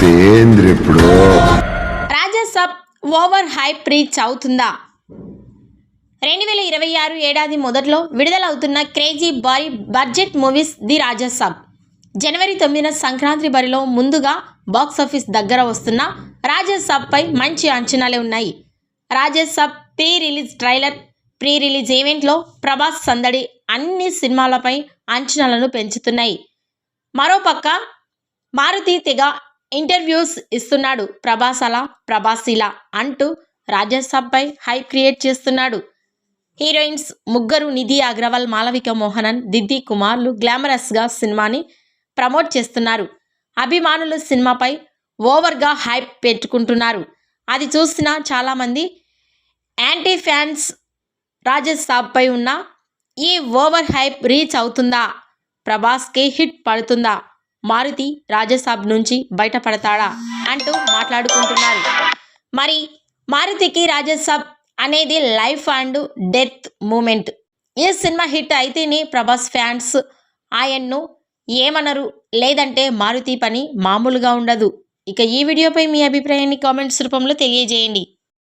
తేంద్ర ఇప్పుడు? Raja Saab over hype reach అవుతుందా? రెండు వేల ఇరవై ఆరు ఏడాది మొదట్లో విడుదలవుతున్న క్రేజీ భారీ బడ్జెట్ మూవీస్ ది రాజాసాబ్ జనవరి తొమ్మిదిన సంక్రాంతి బరిలో ముందుగా బాక్సాఫీస్ దగ్గర వస్తున్న రాజాసాబ్పై మంచి అంచనాలే ఉన్నాయి. Raja Saab pre release trailer pre release ఈవెంట్లో ప్రభాస్ సందడి అన్ని సినిమాలపై అంచనాలను పెంచుతున్నాయి. మరోపక్క మారుతి తెగ ఇంటర్వ్యూస్ ఇస్తున్నాడు ప్రభాస్ అలా ప్రభాస్ ఇలా అంటూ రాజ్యసభపై హైప్ క్రియేట్ చేస్తున్నాడు. హీరోయిన్స్ ముగ్గురు నిధి అగ్రవాల్ మాలవిక మోహనన్ దిద్ది కుమార్లు గ్లామరస్గా సినిమాని ప్రమోట్ చేస్తున్నారు. అభిమానులు సినిమాపై ఓవర్గా హైప్ పెట్టుకుంటున్నారు. అది చూసిన చాలామంది యాంటీ ఫ్యాన్స్ రాజసాబ్పై ఉన్న ఈ ఓవర్ హైప్ రీచ్ అవుతుందా? ప్రభాస్కి హిట్ పడుతుందా? మారుతి రాజసాబ్ నుంచి బయటపడతాడా అంటూ మాట్లాడుకుంటున్నారు. మరి మారుతికి రాజసాబ్ అనేది లైఫ్ అండ్ డెత్ మూమెంట్. ఈ సినిమా హిట్ అయితేనే ప్రభాస్ ఫ్యాన్స్ ఆయన్ను ఏమనరు లేదంటే మారుతి పని మామూలుగా ఉండదు. ఇక ఈ వీడియోపై మీ అభిప్రాయాన్ని కామెంట్స్ రూపంలో తెలియజేయండి.